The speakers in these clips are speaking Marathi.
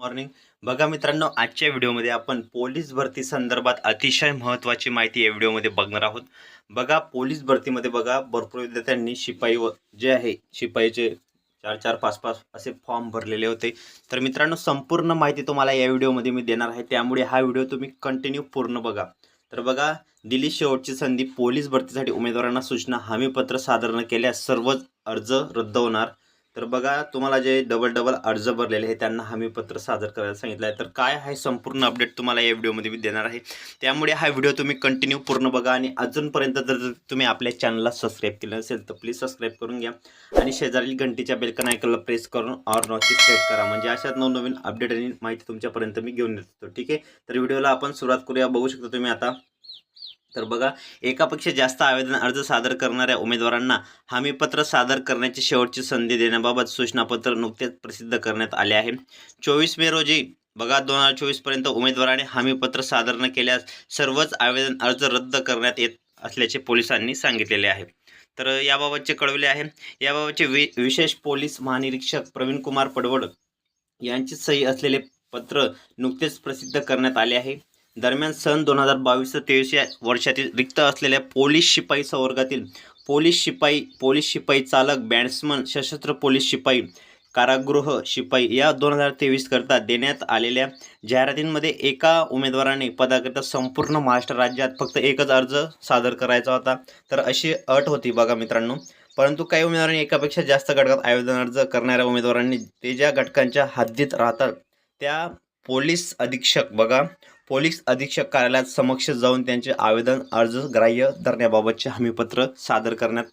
मॉर्निंग बघा मित्रांनो आजच्या व्हिडिओमध्ये आपण पोलीस भरती संदर्भात अतिशय महत्त्वाची माहिती या व्हिडिओमध्ये बघणार आहोत. बघा पोलीस भरतीमध्ये बघा भरपूर विद्यार्थ्यांनी शिपाई व जे आहे शिपाईचे चार चार पाच पाच असे फॉर्म भरलेले होते. तर मित्रांनो संपूर्ण माहिती तुम्हाला या व्हिडिओमध्ये मी देणार आहे. त्यामुळे हा व्हिडिओ तुम्ही कंटिन्यू पूर्ण बघा. तर बघा दिल्ली शेवटची संधी पोलीस भरतीसाठी उमेदवारांना सूचना हमीपत्र सादर न केल्यास सर्वच अर्ज रद्द होणार. तर बघा तुम्हाला जे डबल डबल अर्ज भरलेले आहे त्यांना हमीपत्र सादर करायला सांगितलं आहे. तर काय आहे संपूर्ण अपडेट तुम्हाला या व्हिडिओमध्ये मी देणार आहे. त्यामुळे हा व्हिडिओ तुम्ही कंटिन्यू पूर्ण बघा आणि अजूनपर्यंत जर तुम्ही आपल्या चॅनलला सबस्क्राईब केलं नसेल तर प्लीज सबस्क्राईब करून घ्या. आणि शेजारील घंटीच्या बेलकन आयकनला प्रेस करून ऑर नॉची सेट करा. म्हणजे अशाच नवनवीन अपडेट आणि माहिती तुमच्यापर्यंत मी घेऊन येतो. ठीक आहे? तर व्हिडिओला आपण सुरुवात करूया. बघू शकतो तुम्ही आता तर बघा एकापेक्षा जास्त आवेदन अर्ज सादर करणाऱ्या उमेदवारांना हमीपत्र सादर करण्याची शेवटची संधी देण्याबाबत सूचनापत्र नुकतेच प्रसिद्ध करण्यात आले आहे. चोवीस मे रोजी बघा दोन हजार चोवीसपर्यंत उमेदवाराने हमीपत्र सादर न केल्यास सर्वच आवेदन अर्ज रद्द करण्यात येत असल्याचे पोलिसांनी सांगितलेले आहे. तर याबाबतचे कळवले आहे. याबाबतचे वि विशेष पोलीस महानिरीक्षक प्रवीण कुमार पडवड यांची सही असलेले पत्र नुकतेच प्रसिद्ध करण्यात आले आहे. दरम्यान सन दोन हजार बावीस ते तेवीस या वर्षातील रिक्त असलेल्या पोलीस शिपाई संवर्गातील पोलीस शिपाई पोलीस शिपाई चालक बॅट्समन सशस्त्र पोलीस शिपाई कारागृह शिपाई या दोन हजार तेवीसकरता देण्यात आलेल्या जाहिरातींमध्ये एका उमेदवाराने पदाकरिता संपूर्ण महाराष्ट्र राज्यात फक्त एकच अर्ज सादर करायचा होता. तर अशी अट होती बघा मित्रांनो. परंतु काही उमेदवारांनी एकापेक्षा जास्त घटकात आवेदन अर्ज करणाऱ्या उमेदवारांनी ते ज्या घटकांच्या हद्दीत राहतात त्या पोलीस अधीक्षक बघा. पोलीस अधीक्षक कार्यालयात समक्ष जाऊन त्यांचे आवेदन अर्ज ग्राह्य धरण्याबाबतचे हमीपत्र सादर करण्यात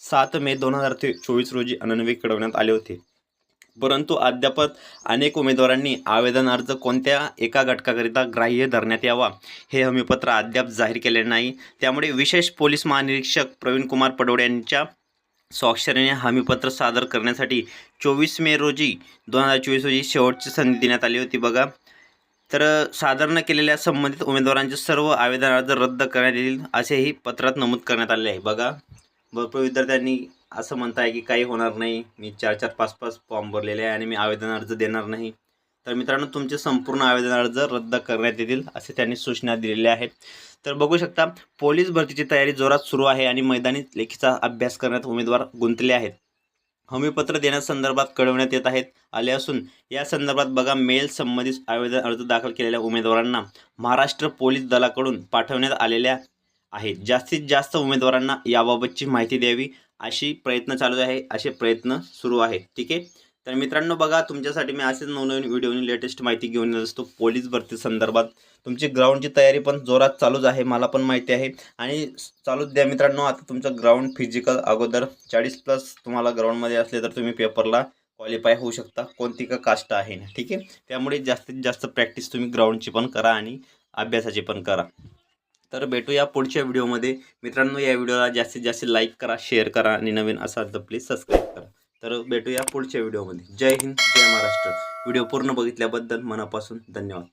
सात मे दोन हजार ते चोवीस रोजी अननवी कळवण्यात आले होते. परंतु अद्याप अनेक उमेदवारांनी आवेदन अर्ज कोणत्या एका घटकाकरिता ग्राह्य धरण्यात यावा हे हमीपत्र अद्याप जाहीर केले नाही. त्यामुळे विशेष पोलीस महानिरीक्षक प्रवीण कुमार पडोड यांच्या स्वाक्षरीने हमीपत्र सादर करण्यासाठी चोवीस मे रोजी दोन हजार चोवीस रोजी शेवटची संधी देण्यात आली होती. बघा तर सादर न केलेल्या संबंधित उमेदवारांचे सर्व आवेदन अर्ज रद्द करण्यात येईल असेही पत्रात नमूद करण्यात आले आहे. बघा भरपूर विद्यार्थ्यांनी असं म्हणत आहे की काही होणार नाही. मी चार चार पाच पाच फॉर्म भरलेले आहे आणि मी आवेदन अर्ज देणार नाही. तर मित्रांनो तुमचे संपूर्ण आवेदन अर्ज रद्द करण्यात येतील असे त्यांनी सूचना दिलेल्या आहेत. तर बघू शकता पोलीस भरतीची तयारी जोरात सुरू आहे आणि मैदानी लेखीचा अभ्यास करण्यात उमेदवार गुंतले आहेत. हमीपत्र देण्यासंदर्भात कळवण्यात येत आहेत. आले असून या संदर्भात बघा मेल संबंधित आवेदन अर्ज दाखल केलेल्या उमेदवारांना महाराष्ट्र पोलीस दलाकडून पाठवण्यात आलेल्या आहेत जास्तीत जास्त उमेदवारांना याबाबतची माहिती द्यावी अशी प्रयत्न चालू आहे असे प्रयत्न सुरू आहेत ठीक आहे? तर मित्रांनो बघा तुमच्यासाठी मी असेच नवनवीन व्हिडिओनी लेटेस्ट माहिती घेऊन येत असतो. पोलीस भरती संदर्भात तुमची ग्राउंडची तयारी पण जोरात चालूच आहे मला पण माहिती आहे. आणि चालूच द्या मित्रांनो आता तुमचं ग्राउंड फिजिकल अगोदर चाळीस प्लस तुम्हाला ग्राउंडमध्ये असले तर तुम्ही पेपरला क्वालिफाय होऊ शकता कोणती का कास्ट आहे ना ठीक आहे? त्यामुळे जास्तीत जास्त प्रॅक्टिस तुम्ही ग्राउंडची पण करा आणि अभ्यासाची पण करा. तर भेटूया पुढच्या व्हिडिओमध्ये. मित्रांनो या व्हिडिओला जास्तीत जास्त लाईक करा शेअर करा आणि नवीन असाल तर प्लीज सबस्क्राईब करा. तर भेटूया पुढच्या व्हिडिओमध्ये जय हिंद जय महाराष्ट्र. व्हिडिओ पूर्ण बघितल्याबद्दल मनापासून धन्यवाद.